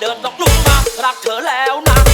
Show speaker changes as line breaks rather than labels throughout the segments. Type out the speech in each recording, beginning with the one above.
เดินต้องลุกมา รักเธอแล้วนะ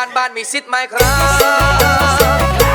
บ้านบ้านมีซิทไหมครับ